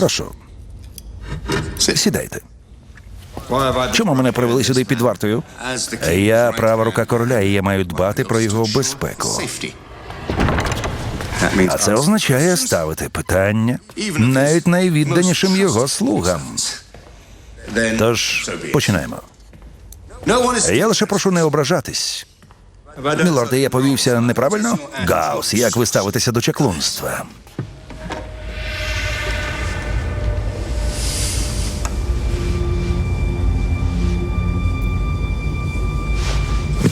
Прошу, сідайте. Чому мене привели сюди під вартою? Я права рука короля, і я маю дбати про його безпеку. А це означає ставити питання навіть найвідданішим його слугам. Тож починаємо. Я лише прошу не ображатись. Мілорде, я повівся неправильно? Гаус, як ви ставитеся до чаклунства?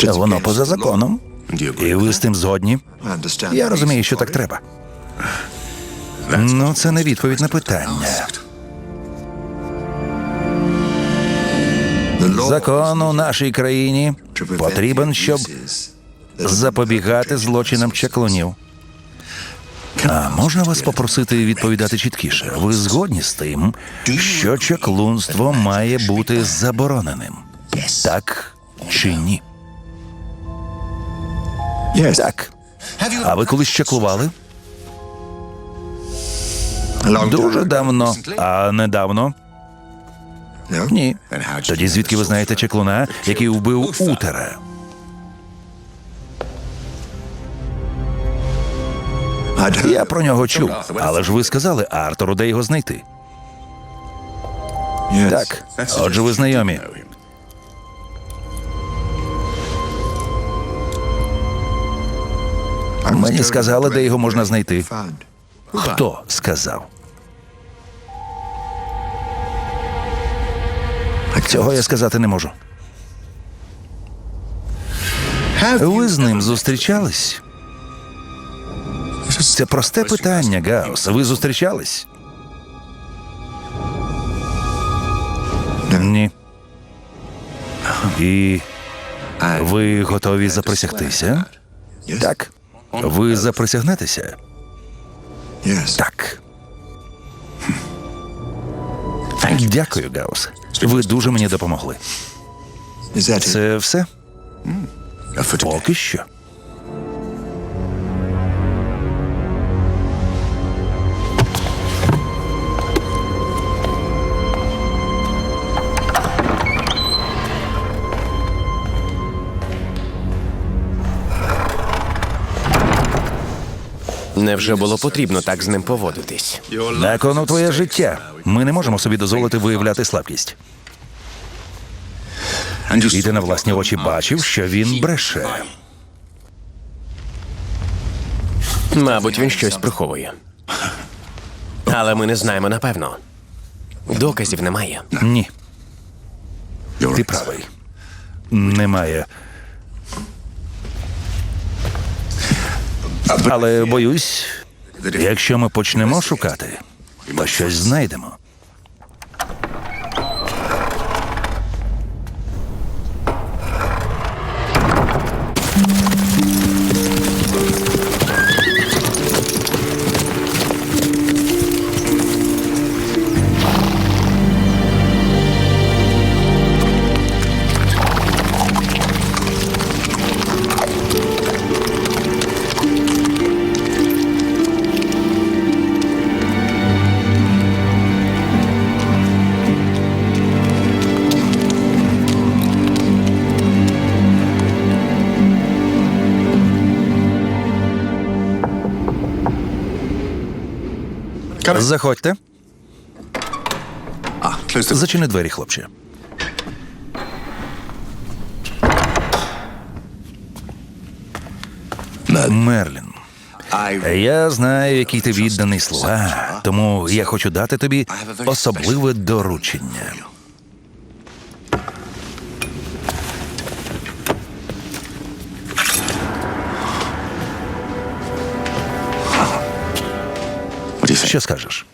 Воно поза законом. І ви з тим згодні? Я розумію, що так треба. Ну, це не відповідь на питання. Закон у нашій країні потрібен, щоб запобігати злочинам чаклунів. А можна вас попросити відповідати чіткіше? Ви згодні з тим, що чаклунство має бути забороненим? Так чи ні? Так. А ви колись чаклували? Дуже давно. А недавно? Ні. Тоді звідки ви знаєте чаклуна, який вбив утера? Я про нього чув, але ж ви сказали Артуру, де його знайти. Так, отже, ви знайомі. Мені сказали, де його можна знайти. Хто сказав? Цього я сказати не можу. Ви з ним зустрічались? Це просте питання, Гаус. Ви зустрічались? Ні. І ви готові заприсягтися? Так. Ви заприсягнетеся? Так. Дякую, Гаус. Ви дуже мені допомогли. Це все? Поки що. Невже було потрібно так з ним поводитись? На кону твоє життя. Ми не можемо собі дозволити виявляти слабкість. І ти на власні очі бачив, що він бреше. Мабуть, він щось приховує. Але ми не знаємо напевно. Доказів немає. Ні. Ти правий. Немає. Але боюсь, якщо ми почнемо шукати, то щось знайдемо. Заходьте. Зачини двері, хлопче. Мерлін. Я знаю, який ти відданий слуга, тому я хочу дати тобі особливе доручення. Що скажеш?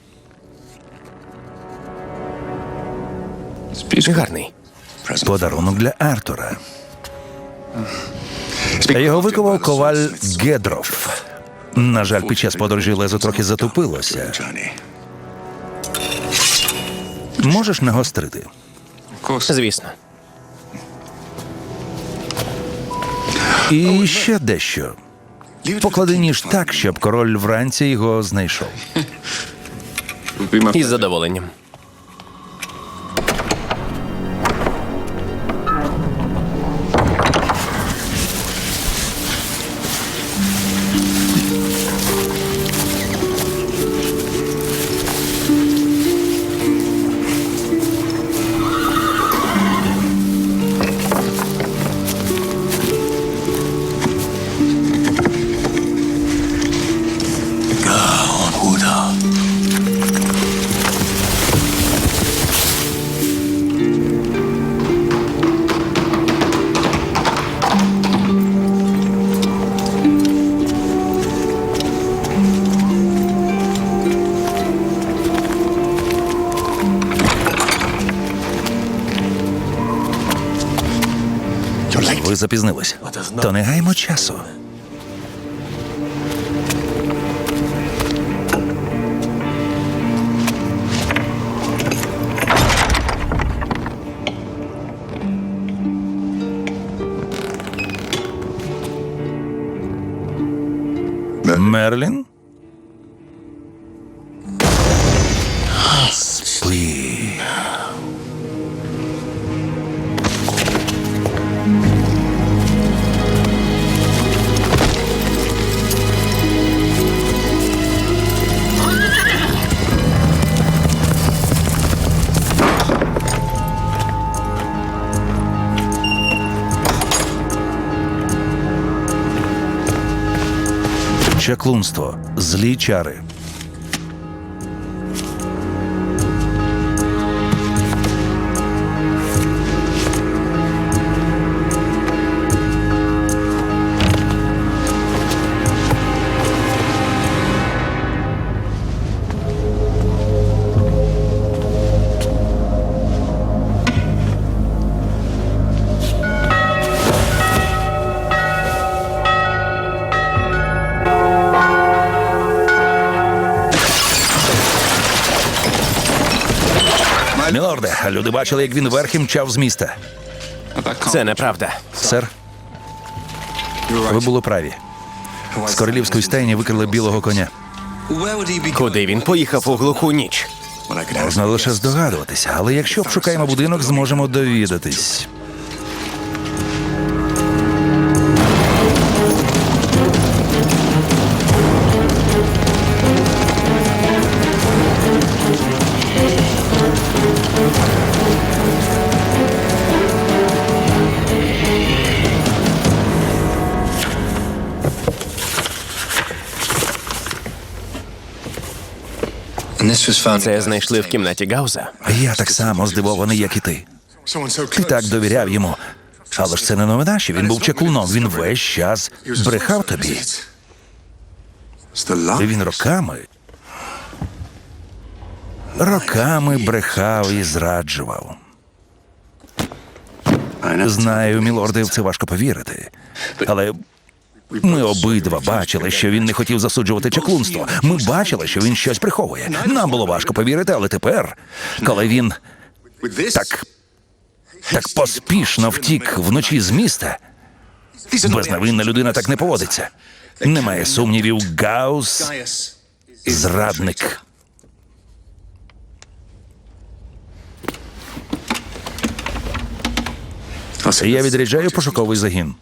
Гарний. Подарунок для Артура. Його виковав коваль Гедров. На жаль, під час подорожі лезо трохи затупилося. Можеш нагострити? Звісно. І ще дещо. Поклади ніж так, щоб король вранці його знайшов. Із задоволенням. Ви запізнились. То не гаймо часу. Мерлін? Чаклунство. Злі чари. Мілорде, люди бачили, як він верхи мчав з міста. Це неправда. Сер, ви були праві. З королівської стайні викрили білого коня. Куди він поїхав у глуху ніч? Можна лише здогадуватися, але якщо обшукаємо будинок, зможемо довідатись. Це знайшли в кімнаті Гауза. Я так само здивований, як і ти. Ти так довіряв йому. Але ж це не новина, що він був чаклуном. Він весь час брехав тобі. Він роками. Роками брехав і зраджував. Знаю, мілорди, в це важко повірити. Але ми обидва бачили, що він не хотів засуджувати чаклунство. Ми бачили, що він щось приховує. Нам було важко повірити, але тепер, коли він так, так поспішно втік вночі з міста, безневинна людина так не поводиться. Немає сумнівів, Гаус зрадник. Я відряджаю пошуковий загін.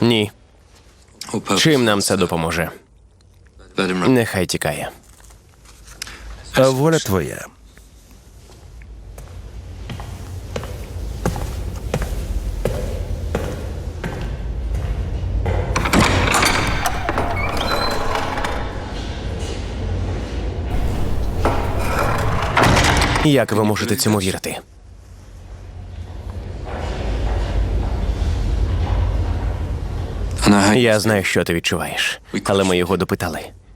Ні. Чим нам це допоможе? Нехай тікає. А воля твоя. Як ви можете цьому вірити? Я знаю, що ти відчуваєш, але ми його допитали.